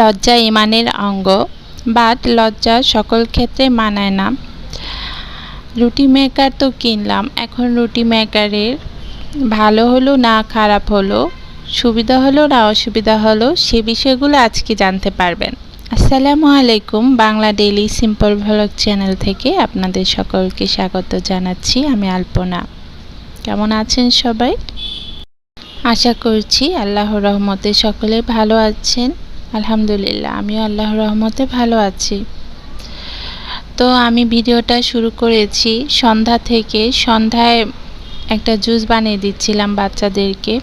লজ্জা ইমানের অঙ্গ। বাট লজ্জা সকল ক্ষেত্রে মানায় না। রুটি মেকার তো কিনলাম, এখন রুটি মেকারের ভালো হলো না খারাপ হলো? সুবিধা হলো না অসুবিধা হলো? সে বিষয়গুলো আজকে জানতে পারবেন। আসসালামু আলাইকুম, Bangla daily simple vlog channel থেকে আপনাদের সকলকে স্বাগত জানাচ্ছি, আমি আলপনা। কেমন আছেন সবাই? আশা করছি আল্লাহর রহমতে সকলে ভালো আছেন। আলহামদুলিল্লাহ, আমিও আল্লাহর রহমতে ভালো আছি। তো আমি ভিডিওটা শুরু করেছি সন্ধ্যা থেকে। সন্ধ্যায় একটা জুস বানিয়ে দিচ্ছিলাম বাচ্চাদেরকে।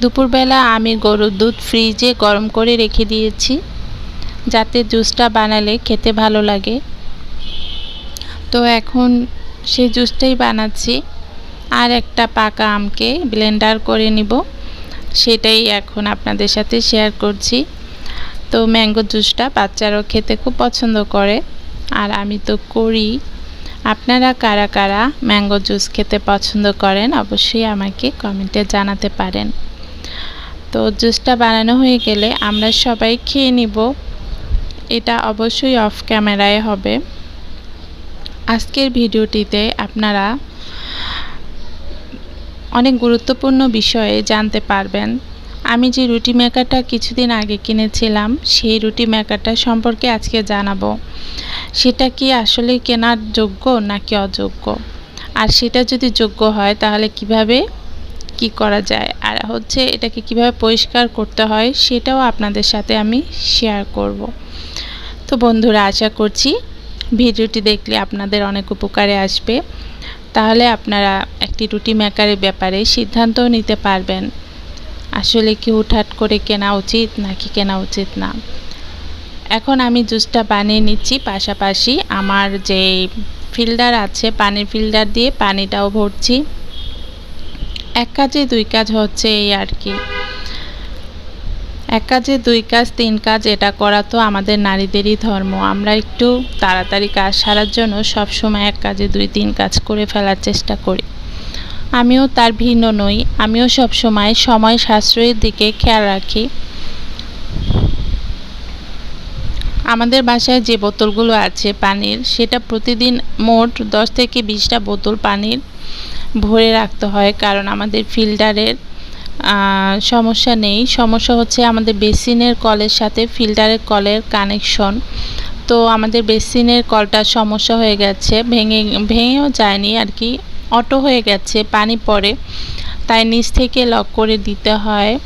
দুপুরবেলা আমি গরুর দুধ ফ্রিজে গরম করে রেখে দিয়েছি, যাতে জুসটা বানালে খেতে ভালো লাগে। তো এখন সেই জুসটাই বানাচ্ছি। আর একটা পাকা আমকে ব্লেন্ডার করে নিব। সেটাই এখন আপনাদের সাথে শেয়ার করছি। তো ম্যাঙ্গো জুসটা বাচ্চারাও খেতে খুব পছন্দ করে। আর আমি তো করি। আপনারা কারা কারা ম্যাঙ্গো জুস খেতে পছন্দ করেন, অবশ্যই আমাকে কমেন্টে জানাতে পারেন। তো জুসটা বানানো হয়ে গেলে আমরা সবাই খেয়ে নিব। এটা অবশ্যই অফ ক্যামেরায় হবে। আজকের ভিডিওটিতে আপনারা অনেক গুরুত্বপূর্ণ বিষয়ে জানতে পারবেন। আমি যে রুটি মেকারটা কিছুদিন আগে কিনেছিলাম, সেই রুটি মেকারটা সম্পর্কে আজকে জানাব। সেটা কি আসলে কেনার যোগ্য নাকি অযোগ্য? আর সেটা যদি যোগ্য হয়, তাহলে কীভাবে কি করা যায়? আর হচ্ছে এটাকে কীভাবে পরিষ্কার করতে হয়, সেটাও আপনাদের সাথে আমি শেয়ার করব। তো বন্ধুরা, আশা করছি ভিডিওটি দেখলে আপনাদের অনেক উপকারে আসবে। তাহলে আপনারা একটি রুটি মেকারের ব্যাপারে সিদ্ধান্ত নিতে পারবেন। আসলে কি হুটহাট করে কেনা উচিত নাকি কেনা উচিত না। এখন আমি জুসটা বানিয়ে নিচ্ছি, পাশাপাশি আমার যে ফিল্টার আছে, পানির ফিল্টার দিয়ে পানিটাও ভরছি। এক কাজে দুই কাজ হচ্ছে এই আর কি। এক কাজে, দুই কাজ, তিন কাজ, এটা করা তো আমাদের নারীদেরই ধর্ম। আমরা একটু তাড়াতাড়ি কাজ সারার জন্য সব সময় এক কাজে, দুই, তিন কাজ করে ফেলার চেষ্টা করি। আমিও তার ভিন্ন নই, আমিও সব সময় সময় সাশ্রয়ের দিকে খেয়াল রাখি। আমাদের বাসায় যে বোতলগুলো আছে পানির, সেটা প্রতিদিন মোট দশ থেকে বিশটা বোতল পানির ভরে রাখতে হয়, কারণ আমাদের ফিল্টারের সমস্যা নেই। সমস্যা হচ্ছে আমাদের বেসিনের কলের সাথে ফিল্টারের কলের কানেকশন। তো আমাদের বেসিনের কলটা সমস্যা হয়ে গেছে, ভেঙে, ভেঙেও যায়নি আর কি অটো হয়ে গেছে, পানি পড়ে। তাই নিচ থেকে লক করে দিতে হয়।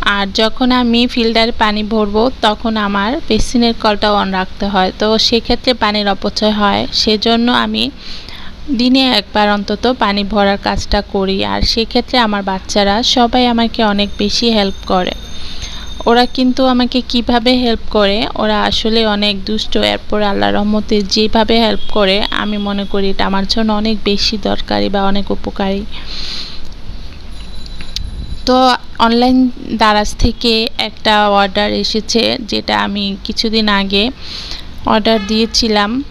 আর যখন আমি ফিল্টারে পানি ভরবো, তখন আমার বেসিনের কলটা অন রাখতে হয়। তো সেক্ষেত্রে পানির অপচয় হয়। সেজন্য আমি দিনে একবার অন্তত পানি ভরার কাজটা করি। আর সেক্ষেত্রে আমার বাচ্চারা সবাই আমাকে অনেক বেশি হেল্প করে। ওরা কিন্তু আমাকে কীভাবে হেল্প করে, ওরা আসলে অনেক দুষ্ট। এরপর আল্লাহ রহমতে যেভাবে হেল্প করে, আমি মনে করি এটা আমার জন্য অনেক বেশি দরকারি বা অনেক উপকারী। তো অনলাইন দারাজ থেকে একটা অর্ডার এসেছে, যেটা আমি কিছুদিন আগে অর্ডার দিয়েছিলাম।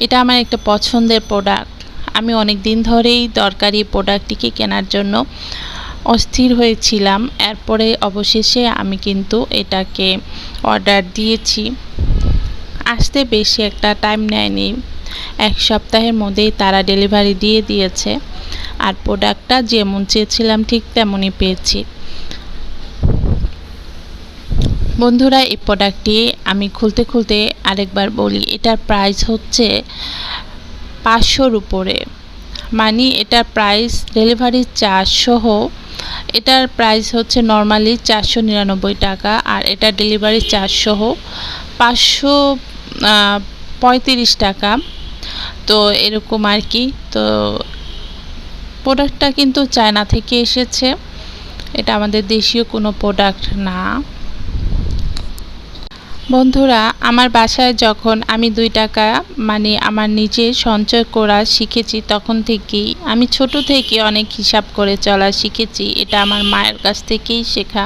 এটা আমার একটা পছন্দের প্রোডাক্ট আমি অনেক দিন ধরেই দরকারি প্রোডাক্টটিকে কেনার জন্য অস্থির হয়েছিলাম। এরপরে অবশেষে আমি কিন্তু এটাকে অর্ডার দিয়েছি। আসতে বেশি একটা টাইম নেয়নি। এক সপ্তাহের মধ্যেই তারা ডেলিভারি দিয়ে দিয়েছে। আর প্রোডাক্টটা যেমন চেয়েছিলাম ঠিক তেমনই পেয়েছি। বন্ধুরা, এই প্রোডাক্টটি আমি খুলতে খুলতে আরেকবার বলি, এটার প্রাইস হচ্ছে পাঁচশোর উপরে। মানে এটার প্রাইস ডেলিভারি চার্জ সহ এটার প্রাইস হচ্ছে নর্মালি চারশো নিরানব্বই টাকা আর এটা ডেলিভারি চার্জ সহ পাঁচশো পঁয়ত্রিশ টাকা। তো এরকম আর কি। তো প্রোডাক্টটা কিন্তু চায়না থেকে এসেছে। এটা আমাদের দেশীয় কোনো প্রোডাক্ট না। বন্ধুরা, আমার বাসায় যখন আমি দুই টাকা মানে আমার নিজে সঞ্চয় করা শিখেছি, তখন থেকেই আমি ছোট থেকে অনেক হিসাব করে চলা শিখেছি। এটা আমার মায়ের কাছ থেকেই শেখা।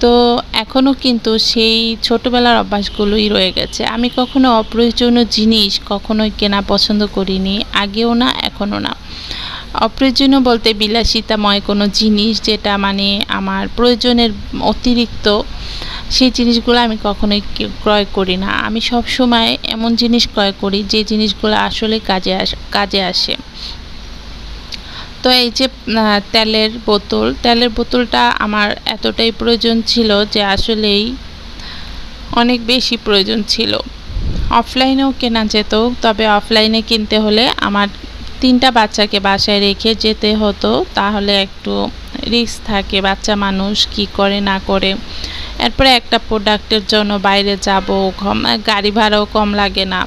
তো এখনও কিন্তু সেই ছোটোবেলার অভ্যাসগুলোই রয়ে গেছে। আমি কখনো অপ্রয়োজনীয় জিনিস কখনোই কেনা পছন্দ করিনি, আগেও না, এখনও না। অপ্রয়োজনীয় বলতে বিলাসিতাময় কোনো জিনিস যেটা মানে আমার প্রয়োজনের অতিরিক্ত সেই জিনিসগুলো আমি কখনোই ক্রয় করি না। আমি সব সময় এমন জিনিস ক্রয় করি যে জিনিসগুলো আসলে কাজে আস, কাজে আসে। তো এই যে তেলের বোতল, তেলের বোতলটা আমার এতটাই প্রয়োজন ছিল যে আসলেই অনেক বেশি প্রয়োজন ছিল। অফলাইনেও কেনা যেত, তবে অফলাইনে কিনতে হলে আমার তিনটা বাচ্চাকে বাসায় রেখে যেতে হতো, তাহলে একটু রিস্ক থাকে বাচ্চা মানুষ কি করে না করে। এরপরে একটা প্রোডাক্টের জন্য বাইরে যাব গাড়ি ভাড়াও কম লাগে না।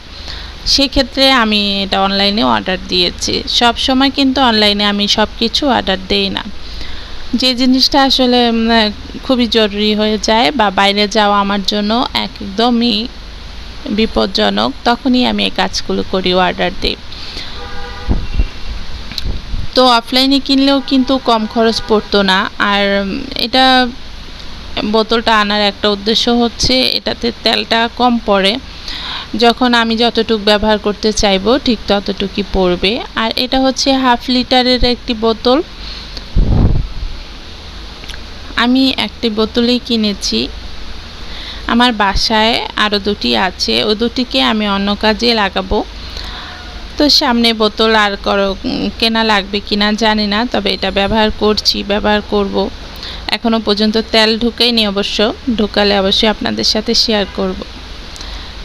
সেক্ষেত্রে আমি এটা অনলাইনে অর্ডার দিয়েছি। সব সময় কিন্তু অনলাইনে আমি সব কিছু অর্ডার দেই না। যে জিনিসটা আসলে খুবই জরুরি হয়ে যায় বা বাইরে যাওয়া আমার জন্য একদমই বিপজ্জনক, তখনই আমি এই কাজগুলো করি অর্ডার দিই। তো অফলাইনে কিনলেও কিন্তু কম খরচ পড়তো না। আর এটা বোতলটা আনার একটা উদ্দেশ্য হচ্ছে এটাতে তেলটা কম পড়ে। যখন আমি যতটুকু ব্যবহার করতে চাইব, ঠিক ততটুকুই পড়বে। আর এটা হচ্ছে হাফ লিটারের একটি বোতল। আমি একটি বোতলেই কিনেছি। আমার বাসায় আরও দুটি আছে। ও দুটিকে আমি অন্য কাজে লাগাবো। তো সামনে বোতল আর করো কেনা লাগবে কিনা জানি না, তবে এটা ব্যবহার করছি, ব্যবহার করব। এখনও পর্যন্ত তেল ঢুকেইনি অবশ্য, ঢুকালে অবশ্যই আপনাদের সাথে শেয়ার করব।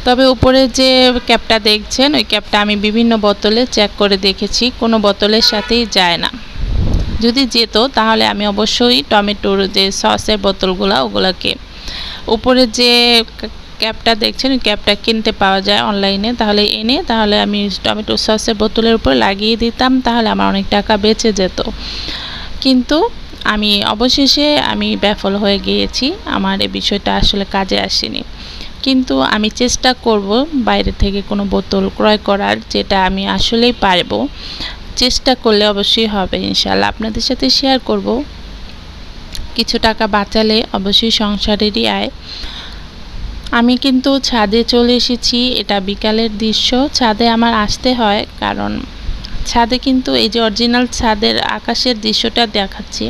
তবে উপরে যে ক্যাপটা দেখছেন, ওই ক্যাপটা আমি বিভিন্ন বোতলে চেক করে দেখেছি, কোনো বোতলের সাথেই যায় না। যদি যেত, তাহলে আমি অবশ্যই টমেটোর যে সসের বোতলগুলো, ওগুলোকে। উপরে যে ক্যাপটা দেখছেন ক্যাপটা কিনতে পাওয়া যায় অনলাইনে। তাহলে এনে, তাহলে আমি টমেটো সসের বোতলের উপর লাগিয়ে দিতাম, তাহলে আমার অনেক টাকা বেঁচে যেত। কিন্তু আমি অবশেষে আমি ব্যাফল হয়ে গিয়েছি, আমার এই বিষয়টা আসলে কাজে আসেনি। কিন্তু আমি চেষ্টা করব বাইরে থেকে কোনো বোতল ক্রয় করার, যেটা আমি আসলেই পারব। চেষ্টা করলে অবশ্যই হবে ইনশাল্লাহ আপনাদের সাথে শেয়ার করব। কিছু টাকা বাঁচালে অবশ্যই সংসারেরই আয়। আমি কিন্তু ছাদে চলে এসেছি, এটা বিকালের দৃশ্য। ছাদে আমার আসতে হয় কারণ ছাদে কিন্তু এই যে অরিজিনাল ছাদের আকাশের দৃশ্যটা দেখাচ্ছি।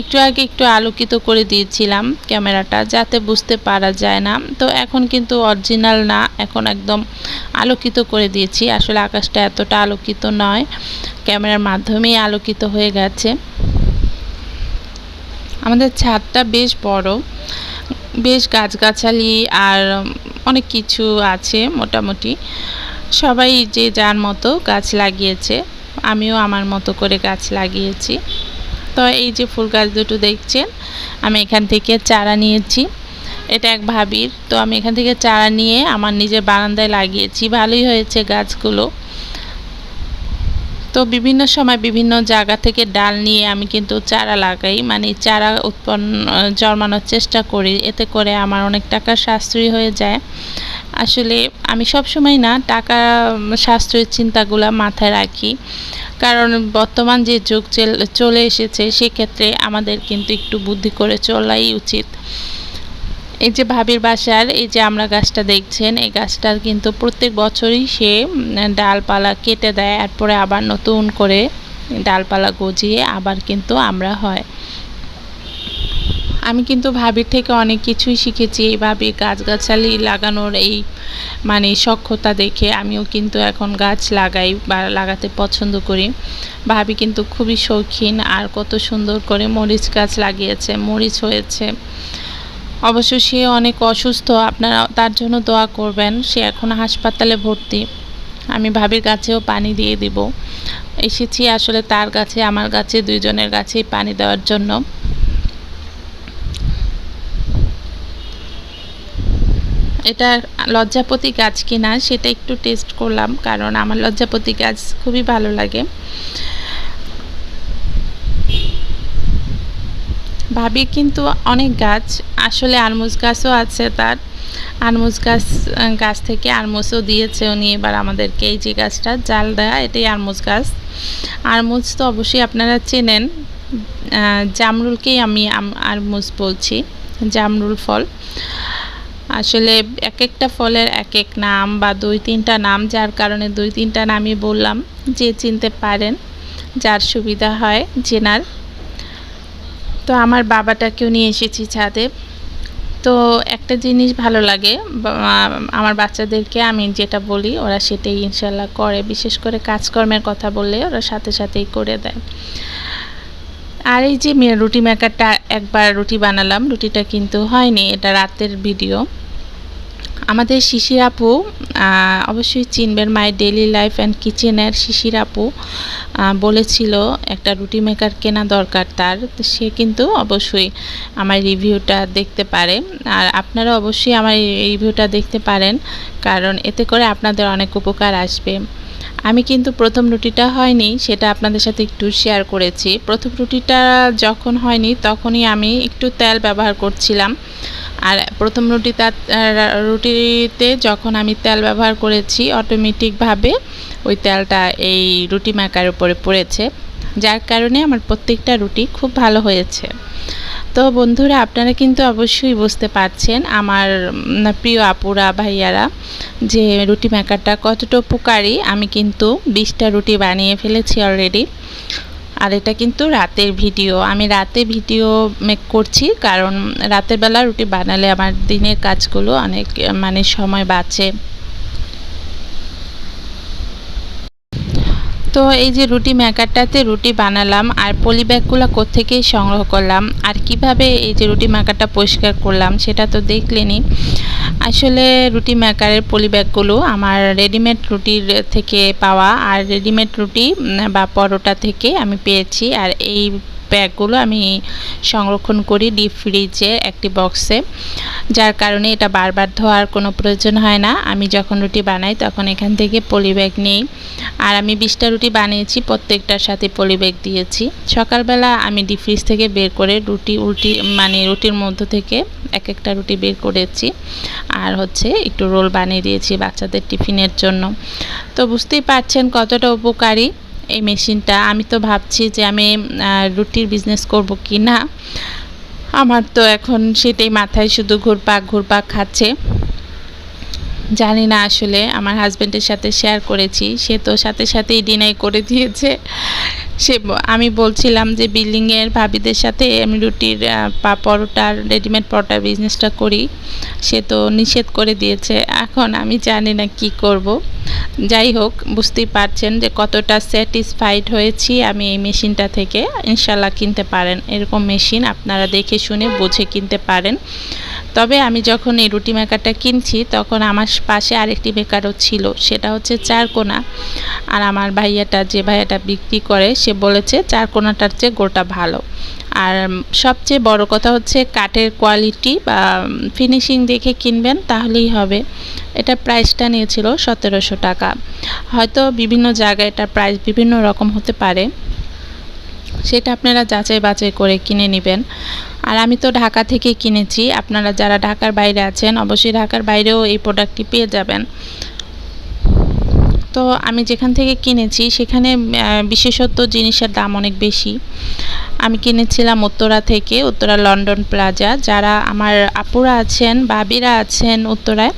একটু আগে একটু আলোকিত করে দিয়েছিলাম ক্যামেরাটা, যাতে বুঝতে পারা যায় না। তো এখন কিন্তু অরিজিনাল না, এখন একদম আলোকিত করে দিয়েছি। আসলে আকাশটা এতটা আলোকিত নয়, ক্যামেরার মাধ্যমেই আলোকিত হয়ে গেছে। আমাদের ছাদটা বেশ বড়। বেশ গাছগাছালি আর অনেক কিছু আছে মোটামুটি। সবাই যে যার মতো গাছ লাগিয়েছে, আমিও আমার মতো করে গাছ লাগিয়েছি। তো এই যে ফুল গাছ দুটো দেখছেন, আমি এখান থেকে চারা নিয়েছি। এটা এক ভাবির। তো আমি এখান থেকে চারা নিয়ে আমার নিজের বারান্দায় লাগিয়েছি। ভালোই হয়েছে গাছগুলো। তো বিভিন্ন সময় বিভিন্ন জায়গা থেকে ডাল নিয়ে আমি কিন্তু চারা লাগাই। মানে চারা উৎপন্ন, জন্মানোর চেষ্টা করি। এতে করে আমার অনেক টাকা সাশ্রয়ী হয়ে যায়। আসলে আমি সব সময় না টাকা সাশ্রয়ের চিন্তাগুলো মাথায় রাখি। কারণ বর্তমান যে যুগ চলে এসেছে, সেক্ষেত্রে আমাদের কিন্তু একটু বুদ্ধি করে চলাই উচিত। এই যে ভাবির বাসার, এই যে আমরা গাছটা দেখছেন, এই গাছটার কিন্তু প্রত্যেক বছরই সে ডালপালা কেটে দেয়, এরপরে আবার নতুন করে ডালপালা গজিয়ে আবার কিন্তু আমরা হয়। আমি কিন্তু ভাবির থেকে অনেক কিছুই শিখেছি এইভাবে গাছগাছালি লাগানোর এই মানে সক্ষতা দেখে আমিও কিন্তু এখন গাছ লাগাই বা লাগাতে পছন্দ করি। ভাবি কিন্তু খুবই শৌখিন, আর কত সুন্দর করে মরিচ গাছ লাগিয়েছে, মরিচ হয়েছে। অবশ্য সে অনেক অসুস্থ, আপনারা তার জন্য দোয়া করবেন। সে এখন হাসপাতালে ভর্তি। আমি ভাবির গাছেও পানি দিয়ে দিব। এসেছি আসলে তার গাছে আমার গাছে দুইজনের গাছেই পানি দেওয়ার জন্য। এটা লজ্জাপতি গাছ কিনা, সেটা একটু টেস্ট করলাম, কারণ আমার লজ্জাপতি গাছ খুবই ভালো লাগে। ভাবি, কিন্তু অনেক গাছ, আসলে আরমুজ গাছও আছে তার। আরমুজ গাছ গাছ থেকে আরমুজও দিয়েছে উনি এবার আমাদেরকে। এই যে গাছটা, জাল দেয়া, এটাই আরমুজ গাছ। আরমুজ তো অবশ্যই আপনারা চেনেন। জামরুলকেই আমি আরমুজ বলছি, জামরুল ফল। আসলে এক একটা ফলের এক এক নাম বা দুই তিনটা নাম, যার কারণে দুই তিনটা নামই বললাম। যে চিনতে পারেন, যার সুবিধা হয়, জেনার তো আমার বাবাটাকেও নিয়ে এসেছি ছাদে। তো একটা জিনিস ভালো লাগে আমার বাচ্চাদেরকে আমি যেটা বলি, ওরা সেটাই ইনশাল্লাহ করে। বিশেষ করে কাজকর্মের কথা বললে ওরা সাথে সাথেই করে দেয়। আর এই যে রুটি মেকারটা একবার রুটি বানালাম, রুটিটা কিন্তু হয়নি, এটা রাতের ভিডিও আমাদের শিশির আপু অবশ্যই চিনবেন মায়ের ডেলি লাইফ অ্যান্ড কিচেনের শিশির আপু বলেছিল একটা রুটি মেকার কেনা দরকার তার সে কিন্তু অবশ্যই আমার রিভিউটা দেখতে পারে। আর আপনারা অবশ্যই আমার রিভিউটা দেখতে পারেন, কারণ এতে করে আপনাদের অনেক উপকার আসবে। আমি কিন্তু প্রথম রুটিটা হয়নি, সেটা আপনাদের সাথে একটু শেয়ার করেছি। প্রথম রুটিটা যখন হয়নি, তখনই আমি একটু তেল ব্যবহার করছিলাম। আর প্রথম রুটিটা রুটিতে যখন আমি তেল ব্যবহার করেছি অটোমেটিকভাবে ওই তেলটা এই রুটি মাকার উপরে পড়েছে। যার কারণে আমার প্রত্যেকটা রুটি খুব ভালো হয়েছে। তো বন্ধুরা, আপনারা কিন্তু অবশ্যই বুঝতে পারছেন আমার প্রিয় আপুরা, ভাইয়ারা, যে রুটি মেকারটা কতটা উপকারী। আমি কিন্তু বিশটা রুটি বানিয়ে ফেলেছি অলরেডি আর এটা কিন্তু রাতের ভিডিও। আমি রাতে ভিডিও মেক করছি কারণ রাতের বেলা রুটি বানালে আমার দিনের কাজগুলো অনেক মানে সময় বাঁচে। তো এই যে রুটি মেকারটাতে রুটি বানালাম, আর পলি ব্যাগগুলো কোথেকেই সংগ্রহ করলাম, আর কীভাবে এই যে রুটি মেকারটা পরিষ্কার করলাম সেটা তো দেখলেনি। আসলে রুটি মেকারের পলি ব্যাগগুলো আমার রেডিমেড রুটির থেকে পাওয়া, আর রেডিমেড রুটি বা পরোটা থেকে আমি পেয়েছি, আর এই ব্যাগগুলো আমি সংরক্ষণ করি ডিপ ফ্রিজে একটি বক্সে। যার কারণে এটা বারবার ধোয়ার কোনো প্রয়োজন হয় না। আমি যখন রুটি বানাই তখন এখান থেকে পলি ব্যাগ নিই। আর আমি বিশটা রুটি বানিয়েছি, প্রত্যেকটার সাথে পলি ব্যাগ দিয়েছি। সকালবেলা আমি ডিপ ফ্রিজ থেকে বের করে রুটি উল্টি মানে রুটির মধ্য থেকে এক একটা রুটি বের করেছি। আর হচ্ছে একটু রোল বানিয়ে দিয়েছি বাচ্চাদের টিফিনের জন্য। তো বুঝতেই পারছেন কতটা উপকারী। এই মেশিনটা। আমি তো ভাবছি যে আমি রুটির বিজনেস করব কি না আমার তো এখন সেটাই মাথায় শুধু ঘুরপাক ঘুরপাক খাচ্ছে। জানি না আসলে, আমার হাজব্যান্ডের সাথে শেয়ার করেছি। সে তো সাথে সাথেই ডিনাই করে দিয়েছে। সে আমি বলছিলাম যে বিল্ডিংয়ের ভাবিদের সাথে আমি রুটির পরোটার রেডিমেড পরোটার বিজনেসটা করি। সে তো নিষেধ করে দিয়েছে। এখন আমি জানি না কি করব। যাই হোক, বুঝতেই পারছেন যে কতটা স্যাটিসফাইড হয়েছি আমি এই মেশিনটা থেকে। ইনশাল্লাহ কিনতে পারেন। এরকম মেশিন আপনারা দেখে শুনে বুঝে কিনতে পারেন। তবে আমি যখন এই রুটি মেকারটা কিনছি, তখন আমার পাশে আরেকটি মেকারও ছিল। সেটা হচ্ছে চারকোনা। আর আমার ভাইয়াটা, যে ভাইয়াটা বিক্রি করে বলেছে চারকোনাটার চেয়ে গোটা ভালো। আর সবচেয়ে বড় কথা হচ্ছে কাঠের কোয়ালিটি বা ফিনিশিং দেখে কিনবেন, তাহলেই হবে। এটা প্রাইসটা নিয়েছিল সতেরোশো টাকা। হয়তো বিভিন্ন জায়গায় এটা প্রাইস বিভিন্ন রকম হতে পারে। সেটা আপনারা যাচাই বাছাই করে কিনে নেবেন। আর আমি তো ঢাকা থেকে কিনেছি। আপনারা যারা ঢাকার বাইরে আছেন, অবশ্যই ঢাকার বাইরেও এই প্রোডাক্টটি পেয়ে যাবেন। তো আমি যেখান থেকে কিনেছি, সেখানে বিশেষত জিনিসের দাম অনেক বেশি। আমি কিনেছিলাম উত্তরা থেকে, উত্তরা লন্ডন প্লাজা। যারা আমার আপুরা আছেন, বাবিরা আছেন উত্তরায়,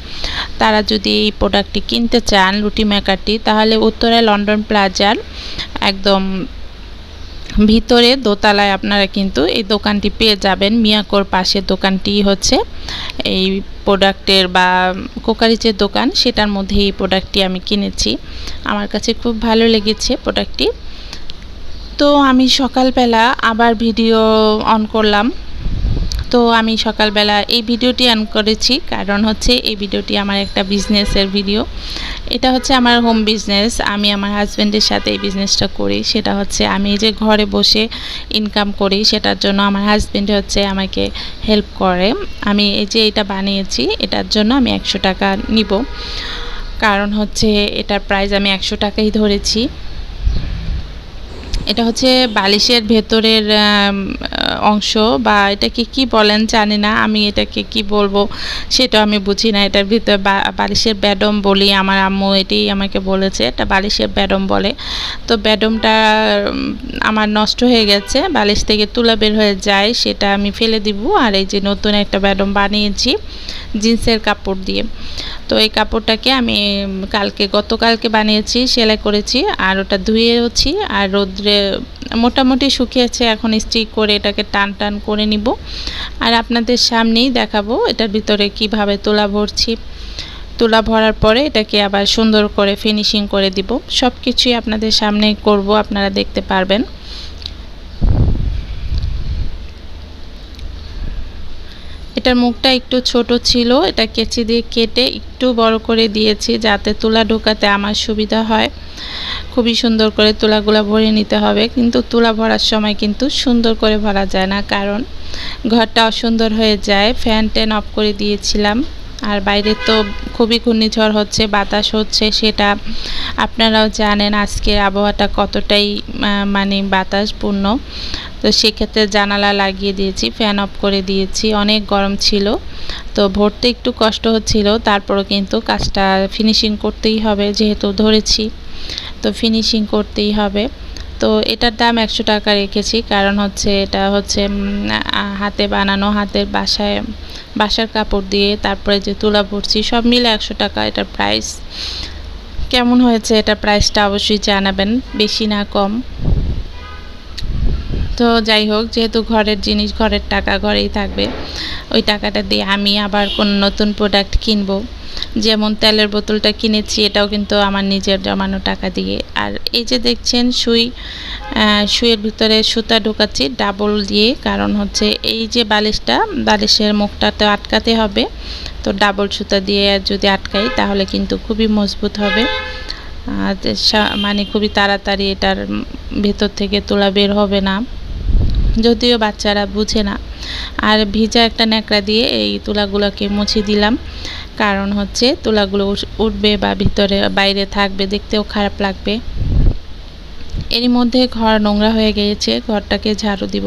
তারা যদি এই প্রোডাক্টটি কিনতে চান, রুটি মেকারটি, তাহলে উত্তরায় লন্ডন প্লাজার একদম ভিতরে দোতলায় আপনারা কিন্তু এই দোকানটি পেয়ে যাবেন। মিয়াকোর পাশে দোকানটি হচ্ছে এই প্রোডাক্টের বা কোকারিচের দোকান, সেটার মধ্যে এই প্রোডাক্টটি আমি কিনেছি। আমার কাছে খুব ভালো লেগেছে প্রোডাক্টটি। তো আমি সকালবেলা আবার ভিডিও অন করলাম। তো আমি সকালবেলা এই ভিডিওটি অন করেছি। কারণ হচ্ছে এই ভিডিওটি আমার একটা বিজনেসের ভিডিও এটা হচ্ছে আমার হোম বিজনেস আমি আমার হাজব্যান্ডের সাথে এই বিজনেসটা করি। সেটা হচ্ছে আমি যে ঘরে বসে ইনকাম করি, সেটার জন্য আমার হাজব্যান্ড হচ্ছে আমাকে হেল্প করে। আমি এই যে এটা বানিয়েছি, এটার জন্য আমি একশো টাকা নিব। কারণ হচ্ছে এটার প্রাইস আমি একশো টাকাই ধরেছি। এটা হচ্ছে বালিশের ভেতরের অংশ বা এটাকে কি বলেন জানি না, আমি এটাকে কি বলব সেটা আমি বুঝি না। এটার ভিতরে বালিশের ব্যাডম বলি, আমার আম্মু এটাই আমাকে বলেছে, এটা বালিশের ব্যাডম বলে। তো ব্যাডমটা আমার নষ্ট হয়ে গেছে, বালিশ থেকে তুলা বের হয়ে যায়, সেটা আমি ফেলে দিব। আর এই যে নতুন একটা ব্যাডম বানিয়েছি জিন্সের কাপড় দিয়ে। তো এই কাপড়টাকে আমি কালকে, গতকালকে বানিয়েছি, সেলাই করেছি, আর ওটা ধুয়েওছি, আর রোদ্রে মোটামুটি শুকিয়েছে এখন স্টিক করে এটাকে টান টান করে নিব। আর আপনাদের সামনেই দেখাবো এটার ভিতরে কীভাবে তোলা ভরছি। তুলা ভরার পরে এটাকে আবার সুন্দর করে ফিনিশিং করে দিব। সব কিছুই আপনাদের সামনেই করব, আপনারা দেখতে পারবেন। এটার মুখটা একটু ছোট ছিল, এটা কেচি দিয়ে কেটে একটু বড় করে দিয়েছি যাতে তুলা ঢোকাতে আমার সুবিধা হয়। খুবই সুন্দর করে তুলাগুলা ভরে নিতে হবে, কিন্তু তুলা ভরার সময় কিন্তু সুন্দর করে ভরা যায় না, কারণ ঘরটা অসুন্দর হয়ে যায়। ফ্যান ট্যান অফ করে দিয়েছিলাম। আর বাইরে তো খুবই ঘূর্ণিঝড় হচ্ছে, বাতাস হচ্ছে, সেটা আপনারাও জানেন আজকের আবহাওয়াটা কতটাই মানে বাতাসপূর্ণ। তো সেক্ষেত্রে জানালা লাগিয়ে দিয়েছি ফ্যান অফ করে দিয়েছি, অনেক গরম ছিল। তো ভরতে একটু কষ্ট হচ্ছিল, তারপরও কিন্তু কাজটা ফিনিশিং করতেই হবে, যেহেতু ধরেছি। তো ফিনিশিং করতেই হবে। তো এটার দাম একশো টাকা রেখেছি। কারণ হচ্ছে এটা হচ্ছে হাতে বানানো, হাতের বাসায়, বাসার কাপড় দিয়ে তারপরে যে তুলা পড়ছি সব মিলে একশো টাকা এটার প্রাইস কেমন হয়েছে এটা প্রাইসটা অবশ্যই জানাবেন, বেশি না কম। তো যাই হোক, যেহেতু ঘরের জিনিস, ঘরের টাকা ঘরেই থাকবে, ওই টাকাটা দিয়ে আমি আবার কোনো নতুন প্রোডাক্ট কিনবো। যেমন তেলের বোতলটা কিনেছি, এটাও কিন্তু আমার নিজের জমানো টাকা দিয়ে। আর এই যে দেখছেন, সুই সুইয়ের ভিতরে সুতা ঢোকাচ্ছি ডাবল দিয়ে, কারণ হচ্ছে এই যে বালিশটা, বালিশের মুখটাতে আটকাতে হবে। তো ডাবল সুতা দিয়ে যদি আটকাই, তাহলে কিন্তু খুবই মজবুত হবে। মানে খুবই তাড়াতাড়ি এটার ভেতর থেকে তোলা বের হবে না। যদিও বাচ্চারা বুঝে না। আর ভিজা একটা ন্যাকড়া দিয়ে এই তুলাগুলোকে মুছে দিলাম। কারণ হচ্ছে তুলাগুলো উঠবে বা ভিতরে বাইরে থাকবে, দেখতেও খারাপ লাগবে। এরই মধ্যে ঘর নোংরা হয়ে গিয়েছে, ঘরটাকে ঝাড়ু দিব,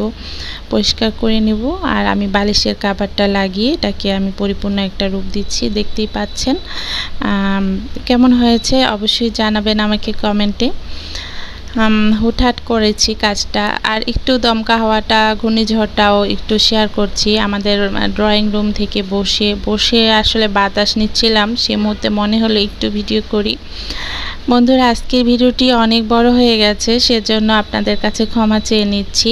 পরিষ্কার করে নিব। আর আমি বালিশের কাবারটা লাগিয়ে এটাকে আমি পরিপূর্ণ একটা রূপ দিচ্ছি, দেখতেই পাচ্ছেন। কেমন হয়েছে অবশ্যই জানাবেন আমাকে কমেন্টে। হুটহাট করেছি কাজটা। আর একটু দমকা হওয়াটা, ঘূর্ণিঝড়টাও একটু শেয়ার করছি। আমাদের ড্রয়িং রুম থেকে বসে বসে আসলে বাতাস নিচ্ছিলাম। সে মুহূর্তে মনে হলো একটু ভিডিও করি। বন্ধুরা, আজকের ভিডিওটি অনেক বড় হয়ে গেছে, সেজন্য আপনাদের কাছে ক্ষমা চেয়ে নিচ্ছি।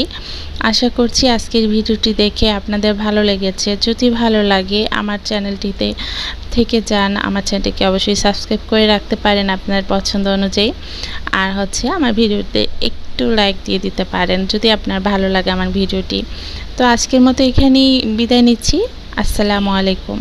আশা করছি আজকের ভিডিওটি দেখে আপনাদের ভালো লেগেছে। যদি ভালো লাগে আমার চ্যানেলটিতে থেকে যান, আমার চ্যানেলটিকে অবশ্যই সাবস্ক্রাইব করে রাখতে পারেন আপনার পছন্দ অনুযায়ী। আর হচ্ছে, আমার ভিডিওতে একটু লাইক দিয়ে দিতে পারেন, যদি আপনার ভালো লাগে আমার ভিডিওটি। তো আজকের মতো এখানেই বিদায় নিচ্ছি। আসসালামু আলাইকুম।